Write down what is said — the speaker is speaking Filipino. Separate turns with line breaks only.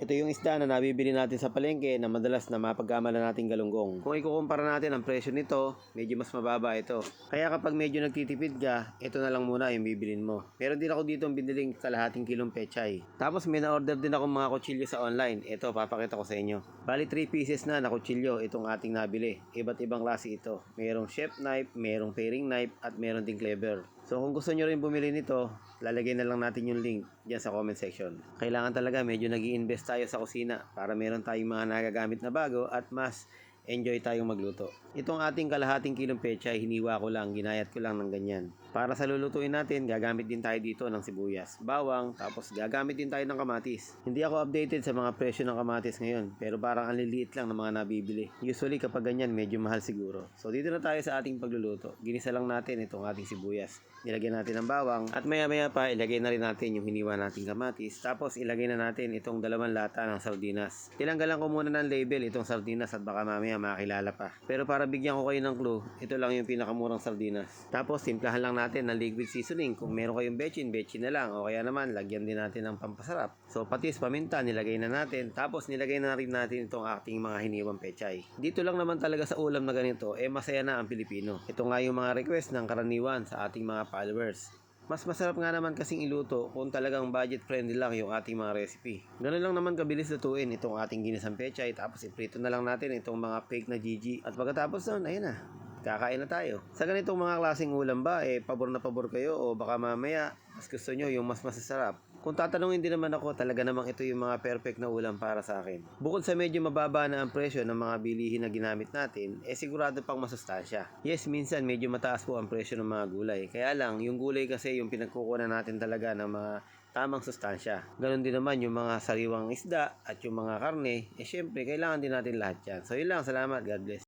Ito yung isda na nabibili natin sa palengke na madalas na mapagkamala nating galunggong. Kung ikukumpara natin ang presyo nito, medyo mas mababa ito. Kaya kapag medyo nagtitipid ka, ito na lang muna yung bibilin mo. Meron din ako dito ang biniling kalahating kilong pechay. Tapos may na-order din ako mga kutsilyo sa online. Ito, papakita ko sa inyo. Bali 3 pieces na na kutsilyo itong ating nabili. Iba't ibang klase ito. Mayroong chef knife, mayroong paring knife, at meron ding cleaver. So kung gusto nyo rin bumili nito, lalagay na lang natin yung link dyan sa comment section. Kailangan talaga medyo nag invest tayo sa kusina para meron tayong mga nagagamit na bago at mas enjoy tayong magluto. Itong ating kalahating kilong pechay, hiniwa ko lang, ginayat ko lang ng ganyan. Para sa lulutuin natin, gagamit din tayo dito ng sibuyas, bawang, tapos gagamit din tayo ng kamatis. Hindi ako updated sa mga presyo ng kamatis ngayon, pero parang ang lang ng mga nabibili. Usually kapag ganyan, medyo mahal siguro. So dito na tayo sa ating pagluluto. Ginisa lang natin itong ating sibuyas. Nilagyan natin ng bawang at maya maya pa ilagay na rin natin yung hiniwa nating kamatis. Tapos ilagay na natin itong dalawang lata ng sardinas. Tinanggalan ko muna ng label itong sardinas at baka mamaya makilala pa. Pero para bigyan ko kayo ng clue, ito lang yung pinakamurang sardinas. Tapos timplahan lang natin ng liquid seasoning. Kung meron kayong bechin, bechin na lang. O kaya naman, lagyan din natin ng pampasarap. So patis, paminta, nilagay na natin. Tapos nilagay na rin natin itong ating mga hiniwang pechay. Dito lang naman talaga sa ulam na ganito, eh masaya na ang Pilipino. Ito nga yung mga request ng karaniwan sa ating mga followers. Mas masarap nga naman kasing iluto kung talagang budget friendly lang yung ating mga recipe. Ganun lang naman kabilis lutuin itong ating ginisang pechay tapos iprito na lang natin itong mga fake na GG. At pagkatapos nun, ayun na, kakain na tayo. Sa ganitong mga klaseng ulam ba, eh pabor na pabor kayo o baka mamaya mas gusto nyo yung mas masasarap. Kung tatanungin din naman ako, talaga namang ito yung mga perfect na ulam para sa akin. Bukod sa medyo mababa na ang presyo ng mga bilihin na ginamit natin, eh sigurado pang masustansya. Yes, minsan medyo mataas po ang presyo ng mga gulay. Kaya lang, yung gulay kasi yung pinagkukunan natin talaga ng mga tamang sustansya. Ganon din naman yung mga sariwang isda at yung mga karne, eh syempre kailangan din natin lahat yan. So yun lang, salamat, God bless.